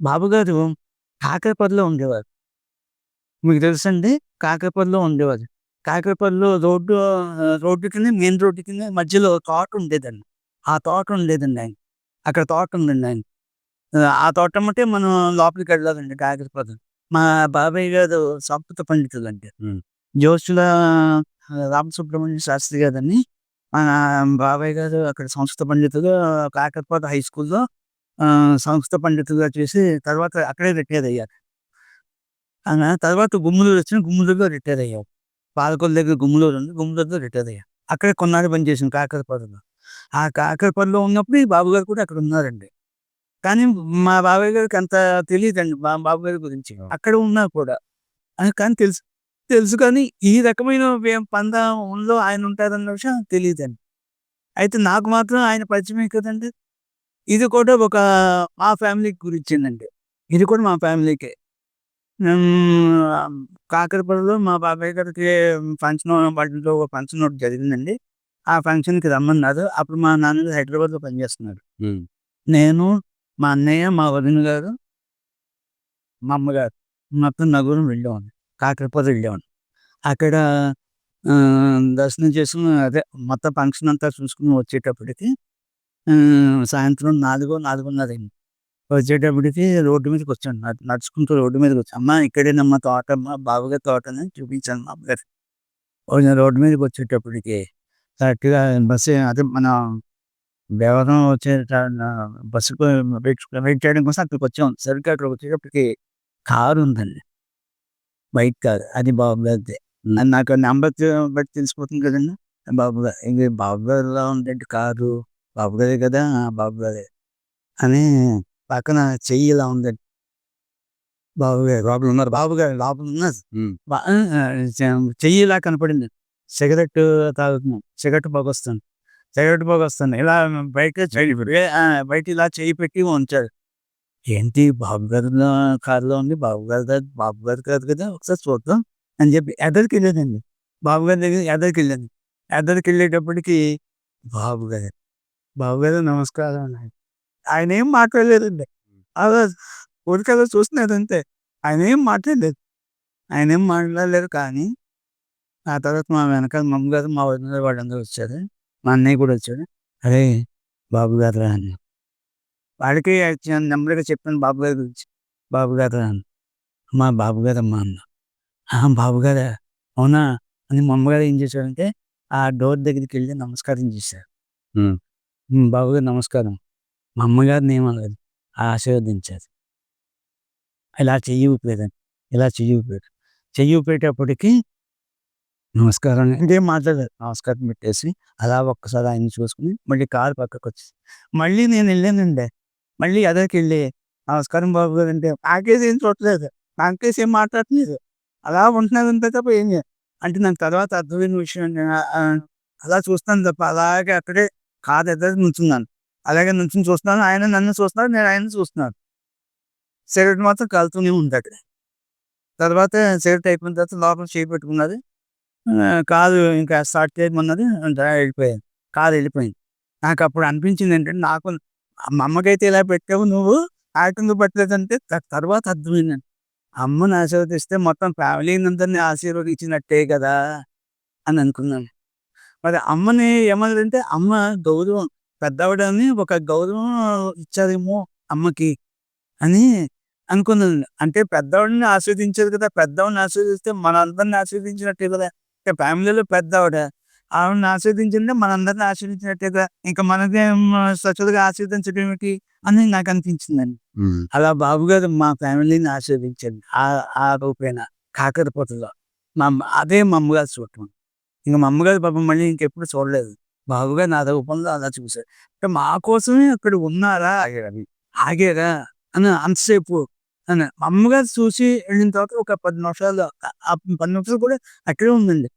బాబుగారు కాకరపల్లిలో ఉండేవారు. మీకు తెలుసండి? కాకరపల్లిలో ఉండేవారు. కాకరపల్లిలో రోడ్డు ఆహ్, రోడ్డుకిని మెయిన్ రోడ్డుకిని మధ్యలో తోట ఉండేదండి. ఆ తోట ఉండేదండి ఆయనకి. అక్కడ తోట ఉందండి ఆయనకి. ఆహ్, ఆ తోట ఎమ్మటే మనం లోపలికెళ్ళాలండి కాకరపల్లి. మా బాబాయ్ గారు సంస్కృత పండితులండి. హ్మ్. జోషుల రామసుబ్రహ్మణ్య శాస్త్రి గారని మా బాబాయ్ గారు అక్కడ సంస్కృత పండితులు కాకరపల్లి హై స్కూల్‌లో సంస్కృత పండితులుగా చేసి తర్వాత అక్కడే రిటైర్ అయ్యారు. తర్వాత గుమ్మలూరు వచ్చిన గుమ్మలూరులో రిటైర్ అయ్యారు. పాలకొల్లు దగ్గర గుమ్మలూరు ఉంది. గుమ్మలూరులో రిటైర్ అయ్యారు. అక్కడే కొన్నాళ్ళు పనిచేసాను కాకరపల్లిలో. ఆ కాకరపల్లిలో ఉన్నప్పుడు ఈ బాబుగారు కూడా అక్కడ ఉన్నారండి. కానీ మా బాబాయ్ గారికి అంత తెలీదండి మా బాబుగారి గురించి. అక్కడ ఉన్నా కూడా. కానీ తెలుసు. తెలుసు కానీ ఈ రకమైన పందాలో ఆయన ఉంటారన్న విషయం తెలీదండి. అయితే నాకు మాత్రం ఆయన పరిచయమే కదండీ! ఇది కూడా ఒక మా ఫ్యామిలీ గురించేనండి. ఇది కూడా మా ఫ్యామిలీకే. కాకరపల్లిలో మా బాబాయ్ గారికి ఫంక్షన్ బర్త్‌డేలో ఒక ఫంక్షన్ ఒకటి జరిగిందండి. ఆ ఫంక్షన్‌కి రమ్మన్నారు. అప్పుడు మా నాన్నగారు హైదరాబాద్‌లో పనిచేస్తున్నారు. నేను, మా అన్నయ్య, మా వదిన గారు మా అమ్మగారు మొత్తం నలుగురం వెళ్ళామండి. కాకరపల్లి వెళ్ళామండి. అక్కడ దర్శనం చేసుకొని అదే మొత్తం ఫంక్షన్ అంతా చూసుకొని వచ్చేటప్పటికి సాయంత్రం 4, 4:30 అయింది. వచ్చేటప్పటికి రోడ్డు మీదకి వచ్చాను నడుచుకుంటూ రోడ్డు మీదకి మీదకొచ్చాను. అమ్మా తోట తోటమ్మా బాబుగారి తోటని చూపించాను మా అమ్మగారికి. కొంచెం రోడ్డు మీదకొచ్చేటప్పటికి కరెక్ట్‌గా బస్సు అదే మన భీమవరం వచ్చే బస్సు వెయిట్ చేయడం కోసం అక్కడికి వచ్చాం సరిగ్గా అక్కడికి వచ్చేటప్పటికి కారు ఉందండి. Bike car. అది బాబుగారిదే. నాకు నెంబర్ బట్టి తెలిసిపోతుంది కదండీ! బాబుగారు ఇంక బాబుగారిలా ఉందండి కారు. బాబుగారే కదా! ఆ! బాబుగారే. అని పక్కన చెయ్యి ఇలా ఉందండి. బాబుగారు లోపల ఉన్నారు. బాబుగారు లోపల ఉన్నారు. హ్మ్. బ ఆహ్, చె చెయ్యి ఇలా కనపడింది. సిగరెట్టు తాగుతున్నాం. సిగరెట్ పొగొస్తుంది. సిగరెట్ పొగొస్తుంది. ఇలా బయట! బయట ఇలా చెయ్యి పెట్టి ఉంచారు. ఏంటి బాబుగారిలో కారులో ఉంది. బాబుగారిదా బాబుగారు కాదు కదా! ఒకసారి చూద్దాం అని చెప్పి ఎదరికెళ్ళానండి. బాబుగారి దగ్గర ఎదరికెళ్ళాను. ఎదరికెళ్ళేటప్పటికి బాబుగారు. బాబుగారు నమస్కారం అన్నారు. ఆయనేం మాట్లాడలేదండి. అలా ఊరికే చూస్తున్నారంతే. ఆయనేం మాట్లాడలేదు. ఆయనేం మాట్లాడలేదు కానీ, ఆ తర్వాత మా వెనకాల మా అమ్మగారు, మా వదిన గారు వాళ్ళందరూ వచ్చారు. మా అన్నయ్య కూడా వచ్చాడు. "అరేయ్! బాబుగారురా" అని. వాడికి చ నెమ్మదిగా చెప్పాను బాబుగారి గురించి. "బాబుగారురా" అని. "అమ్మా బాబుగారమ్మా" అన్నా. "ఆహా! బాబుగారా? అవునా?" అని మా అమ్మగారు ఏం చేశారంటే, ఆ డోర్ దగ్గరికెళ్ళి నమస్కారం చేశారు. బాబుగారు నమస్కారం. మా అమ్మగారిని ఏమనలేదు. ఆశీర్వదించారు. ఇలా చెయ్యి ఊపారండి. ఇలా చెయ్యి ఊపారు. చెయ్యి ఊపేటప్పటికి నమస్కారం ఇంకేం మాట్లాడలేదు. నమస్కారం పెట్టేసి అలా ఒక్కసారి ఆయన చూసుకొని మళ్ళీ కారు పక్కకొచ్చేసి మళ్ళీ నేను వెళ్ళానండి. మళ్ళీ ఎదరికెళ్ళి నమస్కారం బాబుగారు అంటే నాకేసి ఏం చూడట్లేదు. నాకేసి ఏం మాట్లాడలేదు అలా ఉంటున్నారు అంతే తప్ప ఏం అంటే నాకు తర్వాత అర్థమైన విషయం అలా చూస్తాను తప్ప అలాగే అక్కడే కారు ఎదురు నుంచున్నాను. అలాగే నుంచొని చూస్తున్నాను. ఆయన నన్ను చూస్తున్నారు. నేను ఆయన చూస్తున్నాను. సిగరెట్ మాత్రం కాలుతూనే ఉంది అక్కడ. తర్వాత సిగరెట్ అయిపోయిన తర్వాత లోపల చేయి పెట్టుకున్నది. కాదు కారు ఇంకా స్టార్ట్ చేయమన్నది. వెళ్ళిపోయాను. కారు వెళ్ళిపోయింది. నాకు అప్పుడు అనిపించింది ఏంటంటే నాకు మా అమ్మకైతే ఇలా పెట్టావు నువ్వు నాకెందుకు పెట్టలేదంటే తర్వాత అర్థమైందండి. అమ్మని ఆశీర్వదిస్తే మొత్తం ఫ్యామిలీని అందరినీ ఆశీర్వదించినట్టే కదా! అని అనుకున్నాను. మరి అమ్మని ఏమన్నదంటే అమ్మ గౌరవం పెద్దావిడని ఒక గౌరవం ఇచ్చారేమో అమ్మకి అని అనుకున్నానండి. అంటే పెద్దావిడని ఆశీర్వదించారు కదా! పెద్దావిడని ఆశీర్వదిస్తే మనందరిని ఆశీర్వదించినట్టే కదా! అంటే ఫ్యామిలీలో పెద్దావిడ. ఆవిడని ఆశీర్వదించింటే మనందరిని ఆశీర్వదించినట్టే కదా! ఇంక మనకేం స్వచ్ఛతగా ఆశీర్వదించడం ఏమిటి అని నాకు అనిపించిందండి. అలా బాబుగారు మా ఫ్యామిలీని ఆశీర్వదించారు. ఆ ఆ రూపేణ కాకరపొట్టులో. మా అదే మా అమ్మగారు చూడటం. ఇంక మా అమ్మగారు పాపం మళ్ళీ ఇంకెప్పుడు చూడలేదు. బాబుగారు నా రూపంలో అలా చూసారు. అంటే మా కోసమే అక్కడ ఉన్నారా? ఆగారని. ఆగారా? అని అంతసేపు అని. మా అమ్మగారు చూసి వెళ్ళిన తర్వాత ఒక పది నిమిషాలు ఆ పది నిమిషాలు కూడా అక్కడే ఉందండి.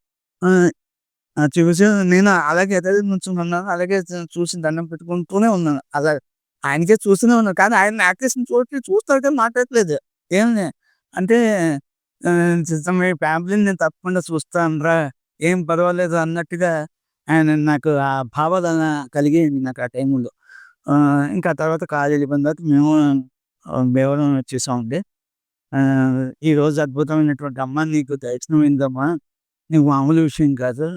ఆ చూసి నేను అలాగే ఎదురు నుంచొని ఉన్నాను. అలాగే చూసి దండం పెట్టుకుంటూనే ఉన్నాను. అలా ఆయనకే చూస్తూనే ఉన్నాను. కానీ ఆయన నాకేసి చూసి చూస్తారు కానీ మాట్లాడట్లేదు. ఏమని అంటే మీ ఫ్యామిలీని నేను తప్పకుండా చూస్తానురా. ఏం పర్వాలేదు" అన్నట్టుగా ఆయన నాకు ఆ భావాల కలిగి నాకు ఆ టైంలో. ఇంకా తర్వాత కారు వెళ్ళిపోయిన తర్వాత మేము బేవరం వచ్చేసామండి. ఈరోజు అద్భుతమైనటువంటి అమ్మ నీకు దర్శనమైందమ్మా. నీకు మామూలు విషయం కాదు.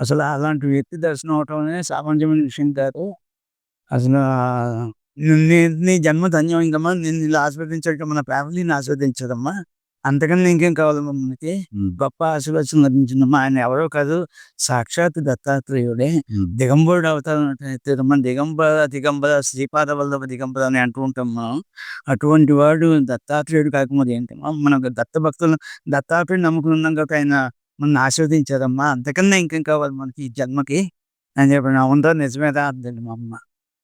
అసలు అలాంటి వ్యక్తి దర్శనం అవటం అనేది సామాన్యమైన విషయం కాదు. అసలు నీ నీ జన్మ ధన్యమైందమ్మా. నిన్ను ఇలా ఆస్వాదించడం మన ఫ్యామిలీని ఆస్వాదించదమ్మా అంతకన్నా ఇంకేం కావాలమ్మా మనకి. గొప్ప ఆశీర్వచనం లభించిందమ్మా. ఆయన ఎవరో కాదు సాక్షాత్ దత్తాత్రేయుడే. దిగంబరుడు అవతారం ఎత్తారమ్మా. దిగంబర, దిగంబర, శ్రీపాద వల్లభ దిగంబర అని అంటూ ఉంటాం మనం. అటువంటి వాడు దత్తాత్రేయుడు కాకపోతే ఏంటమ్మా, మన దత్త భక్తులు దత్తాత్రేయుడు నమ్ముకుని ఉన్నాం కాబట్టి ఆయన మనల్ని ఆశీర్వదించారమ్మా. అంతకన్నా ఇంకేం కావాలి మనకి ఈ జన్మకి అని చెప్పాను. అవునురా నిజమేరా అందండి మా అమ్మ.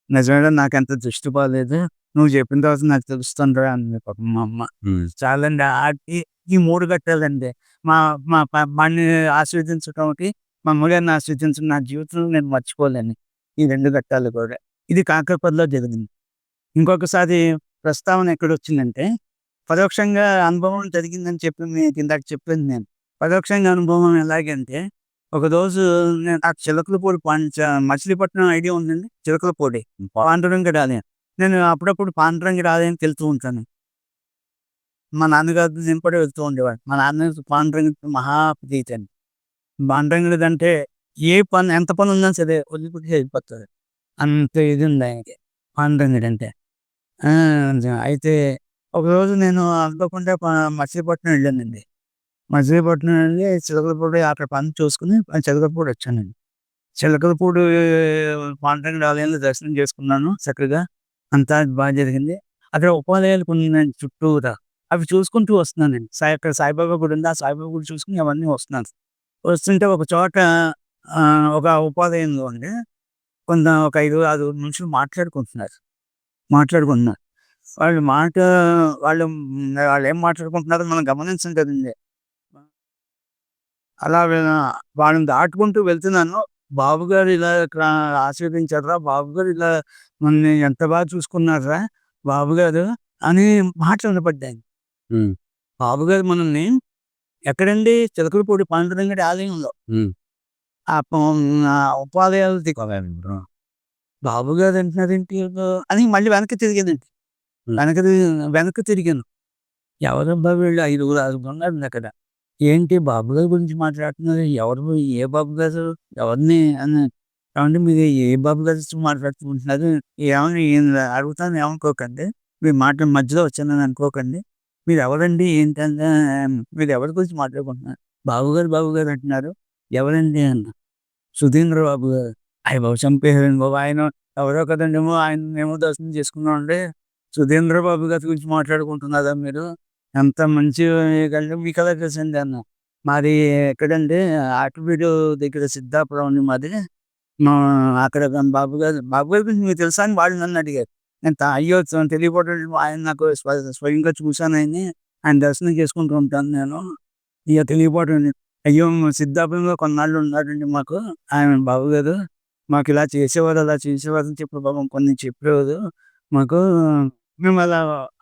నిజమేరా నాకంత దృష్టి బాలేదు. నువ్వు చెప్పిన తర్వాత నాకు తెలుస్తుందిరా అంది పాపం మా అమ్మ. చాలండి ఆటికి ఈ 3 ఘట్టాలండి. మా మా ప వాడిని ఆశీర్వదించడానికి, మా అమ్మగారిని ఆశీర్వదించడం నా జీవితంలో నేను మర్చిపోలేను. ఈ 2 ఘట్టాలు కూడా. ఇది కాకరపల్లిలో జరిగింది. ఇంకొకసారి ప్రస్తావన ఎక్కడొచ్చిందంటే, పరోక్షంగా అనుభవం జరిగిందని చెప్పి మీకు ఇందాక చెప్పాను నేను. పరోక్షంగా అనుభవం ఎలాగంటే, ఒకరోజు నేను నాకు చిలకలపూడి పాంచ మచిలీపట్నం ఐడియా ఉందండి? చిలకలపూడి. పాండురంగడి ఆలయం. నేను అప్పుడప్పుడు పాండురంగడి ఆలయానికి వెళ్తూ ఉంటాను. మా నాన్నగారు నేను కూడా వెళ్తూ ఉండేవాడిని. మా నాన్న పాండురంగడి మహా ప్రీతండి. పాండురంగడిదంటే ఏ పని ఎంత పనున్నా సరే వదిలిపెట్టి వెళ్ళిపోతారు. అంత ఇది ఉంది ఆయనకి పాండురంగడంటే. ఆ! అయితే ఒకరోజు నేను అనుకోకుండా మచిలీపట్నం వెళ్ళానండి. మచిలీపట్నం వెళ్ళి చిలకలపూడి అక్కడ పని చూసుకుని చిలకలపూడి వచ్చానండి. చిలకలపూడి పాండురంగడి ఆలయంలో దర్శనం చేసుకున్నాను చక్కగా. అంతా బాగా జరిగింది. అక్కడ ఉపాధ్యాయులు కొన్ని చుట్టూరా. అవి చూసుకుంటూ వస్తున్నానండి. సాయి అక్కడ సాయిబాబా గుడి ఉంది. ఆ సాయిబాబా గుడి చూసుకొని అవన్నీ వస్తున్నాను. వస్తుంటే ఒక చోట ఒక ఉపాధ్యాయంలో అండి కొంత ఒక 5, 6 మనుషులు మాట్లాడుకుంటున్నారు. మాట్లాడుకుంటున్నారు. వాళ్ళు మాట వాళ్ళు వాళ్ళు ఏం మాట్లాడుకుంటున్నారో మనం గమనించం అలా వాళ్ళని దాటుకుంటూ వెళ్తున్నాను. బాబుగారు ఇలా ఇక్కడ ఆశీర్వదించారురా! బాబుగారు ఇలా మనల్ని ఎంత బాగా చూసుకున్నారురా! బాబుగారు అని మాటలు వినపడ్డాయి. బాబుగారు మనల్ని ఎక్కడండి? చిలకలపూడి పాండురంగడి ఆలయంలో. ఆ ఆ ఉపాలయాల దగ్గర. బాబుగారు అంటున్నారేంటి అని మళ్ళీ వెనక్కి తిరిగానండి. వెనక్కి తిరిగి వెనక్కి తిరిగాను. ఎవరబ్బా వీళ్ళు ఐదుగురు, ఆరుగురు ఉన్నారండి అక్కడ. ఏంటి బాబు గారి గురించి మాట్లాడుతున్నారు. ఎవరు ఏ బాబు గారు ఎవరిని అని కాబట్టి మీరు ఏ బాబు గారు మాట్లాడుకుంటున్నారు? ఏమని అడుగుతాను ఏమనుకోకండి. మీ మాట మధ్యలో వచ్చానని అనుకోకండి. మీరు ఎవరండి? ఏంటంటే మీరు ఎవరి గురించి మాట్లాడుకుంటున్నారు? బాబు గారు బాబు గారు అంటున్నారు. ఎవరండి అన్న సుధీంద్ర బాబు గారు. ఆయన బాబు చంపేశారు బాబు. ఆయన ఎవరో కదండేమో మేము దర్శనం చేసుకున్నామండి. సుధీంద్ర బాబు గారి గురించి మాట్లాడుకుంటున్నారా మీరు? ఎంత మంచి కంటే మీకెలా తెలుసండి అన్న మాది ఎక్కడండి ఆకివీడు దగ్గర సిద్ధాపురం ఉంది మాది. మా అక్కడ బాబు గారి గురించి మీకు తెలుసా అని వాళ్ళు నన్ను అడిగారు. నేను అయ్యో! తెలియపోవడం ఆయన నాకు స్వయంగా చూసాను ఆయన్ని. ఆయన దర్శనం చేసుకుంటూ ఉంటాను నేను. ఇక తెలియపోవడం అయ్యో! సిద్ధాపురంలో కొన్నాళ్ళు ఉన్నాడండి మాకు. ఆయన బాబు గారు మాకు ఇలా చేసేవారు, అలా చేసేవారు అని చెప్పి పాపం కొన్ని చెప్పేవారు. మాకు మేము అలా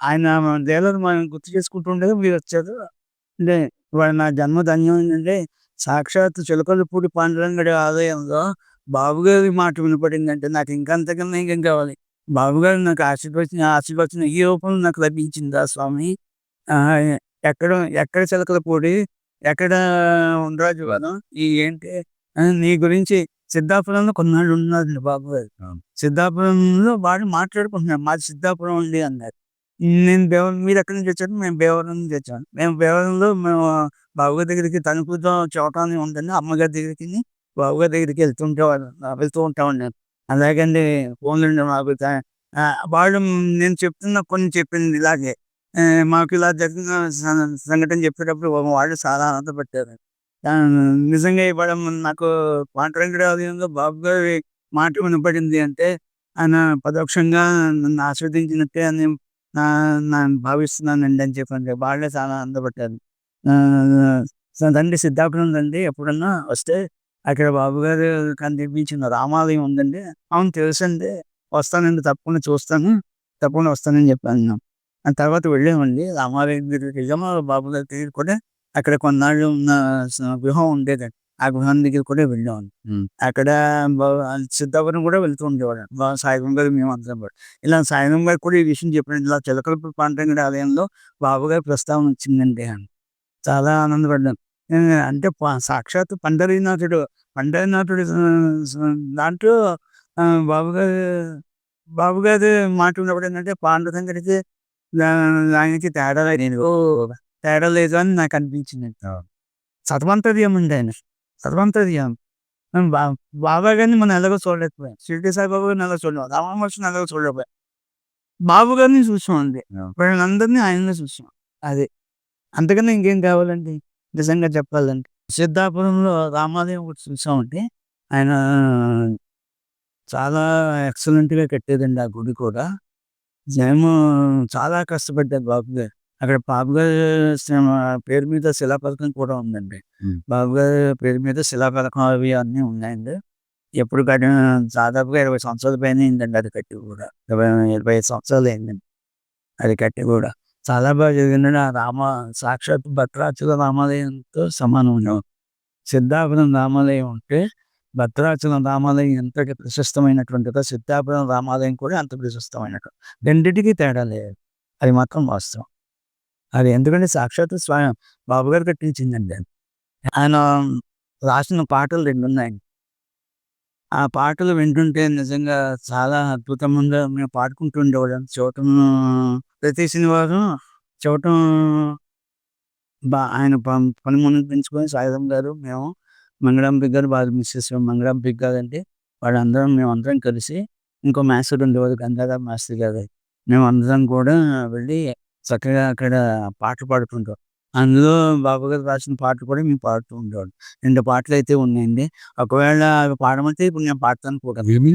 ఆయన లీలలు మనం గుర్తు చేసుకుంటుండే మీరు వచ్చారు అంటే ఇవాళ నా జన్మ ధన్యమైందండి. సాక్షాత్తు చిలకలపూడి పాండురంగడి ఆలయంలో బాబుగారి మాట వినపడిందంటే నాకు ఇంకంతకన్నా ఇంకేం కావాలి. బాబుగారు నాకు ఆశీర్వచన ఆశీర్వచన ఈ రూపంలో నాకు లభించిందా స్వామి? ఎక్కడ ఎక్కడ చిలకలపూడి? ఎక్కడ ఉండ్రాజవరం? ఈ ఏంటి నీ గురించి సిద్ధాపురంలో కొన్నాళ్ళు ఉన్నారండి బాబుగారు. సిద్ధాపురంలో వాళ్ళు మాట్లాడుకుంటున్నారు. మాది సిద్ధాపురం అండి అన్నారు. నేను భీమవరం మీరెక్కడి నుంచి వచ్చారు? మేము భీమవరం నుంచి వచ్చాం. మేము భీమవరంలో మేము బాబుగారి దగ్గరికి తణుకుతో చోట అని ఉందండి. అమ్మగారి దగ్గరికిని, బాబుగారి దగ్గరికి వెళ్తుంటే వెళ్తూ ఉంటామండి నేను. అలాగండి పోన్లెండి మాకు వాళ్ళు నేను చెప్తున్న కొన్ని చెప్పింది ఇలాగే. మాకు ఇలా జరిగిన సంఘటన చెప్పేటప్పుడు పాపం వాళ్ళు చాలా ఆనందపడ్డారు. నిజంగా ఇవ్వడం నాకు పాండురంగడి బాబు గారి మాట వినపడింది అంటే ఆయన పరోక్షంగా నన్ను ఆస్వాదించినట్టే అని నా నేను భావిస్తున్నానండి అని చెప్పండి. వాళ్ళే చాలా ఆనందపడ్డారు. తండ్రి సిద్ధాపురం తండ్రి ఎప్పుడన్నా వస్తే అక్కడ బాబు గారు కనిపించిన రామాలయం ఉందండి. అవును తెలుసండి. వస్తానండి తప్పకుండా చూస్తాను. తప్పకుండా వస్తానని చెప్పాను. ఆ తర్వాత వెళ్ళామండి. రామాలయం దగ్గరికి వెళ్ళాము. బాబుగారి దగ్గర కూడా అక్కడ కొన్నాళ్ళు ఉన్న గృహం ఉండేదండి. ఆ గృహం దగ్గర కూడా ఉమ్. అక్కడ సిద్ధాపురం కూడా వెళ్తూ ఉండేవాడు సాయిబాబు గారు మేము అందరం ఇలా సాయిబాబు గారు కూడా ఈ విషయం చెప్పినట్టు ఇలా చిలకలపూడి పాండరంగడి ఆలయంలో బాబు గారి ప్రస్తావన వచ్చిందండి అని. చాలా ఆనందపడ్డాను అంటే సాక్షాత్ పండరీనాథుడు పండరీనాథుడు దాంట్లో ఆ, బాబు గారు బాబు గారి మాట ఉన్నప్పుడు ఏంటంటే పాండురంగడికి దా- ఆయనకి తేడా లేదు. తేడా లేదు అని నాకు అనిపించింది. సర్వంతర్యం ఉంది ఆయన. సర్వంతర్యం. బా బాబా గారిని మనం ఎలాగో చూడలేకపోయాం. షిరిడి సాయిబాబా గారిని ఎలాగో చూడలేము రామహర్షిని ఎలాగో చూడలేకపోయాం. బాబు గారిని చూసాం అండి. వీళ్ళందరినీ ఆయనలో చూసాం. అదే. అంతకన్నా ఇంకేం కావాలండి? నిజంగా చెప్పాలంటే. సిద్ధాపురంలో రామాలయం ఒకటి చూసామంటే ఆయన చాలా ఎక్సలెంట్గా కట్టేదండి ఆ గుడి కూడా. జనం చాలా కష్టపడ్డారు బాబు గారు. అక్కడ బాబు గారి పేరు మీద శిలాపథకం కూడా ఉందండి. బాబు గారి పేరు మీద శిలాపథకం అవి అన్నీ ఉన్నాయండి. ఎప్పుడు కట్టిన దాదాపుగా ఇరవై సంవత్సరాల పైన అయిందండి అది కట్టి కూడా. ఇరవై ఇరవై ఐదు సంవత్సరాలు అయిందండి అది కట్టి కూడా. చాలా బాగా జరిగిందండి. ఆ రామ సాక్షాత్ భద్రాచల రామాలయంతో సమానం సిద్ధాపురం రామాలయం ఉంటే భద్రాచలం రామాలయం ఎంతటి ప్రశస్తమైనటువంటిదో సిద్ధాపురం రామాలయం కూడా అంత ప్రశస్తమైనట్టు. రెండింటికి తేడా లేదు. అది మాత్రం వాస్తవం. అది ఎందుకంటే సాక్షాత్ స్వయం బాబు గారు కట్టించిందండి అది. ఆయన రాసిన పాటలు రెండు ఉన్నాయి ఆ పాటలు వింటుంటే నిజంగా చాలా అద్భుతంగా మేము పాడుకుంటూ ఉండేవాళ్ళం. చూడటం ప్రతి శనివారం చూడటం బా ఆయన పని ముందు పెంచుకొని సాయుధం గారు మేము మంగళంబిక్ గారు బాగా మిస్సెస్ మంగళంబిక్ గారు అంటే వాళ్ళందరం మేము అందరం కలిసి ఇంకో మాస్టర్ ఉండేవారు గంగాధర్ మాస్టర్ గారు. మేము అందరం కూడా వెళ్ళి చక్కగా అక్కడ పాటలు పాడుకుంటాం అందులో బాబు గారు రాసిన పాటలు కూడా మేము పాడుతూ ఉండేవాళ్ళం. రెండు పాటలు అయితే ఉన్నాయండి. ఒకవేళ అవి పాడమంటే ఇప్పుడు నేను పాడతాను కూడా. ఏమీ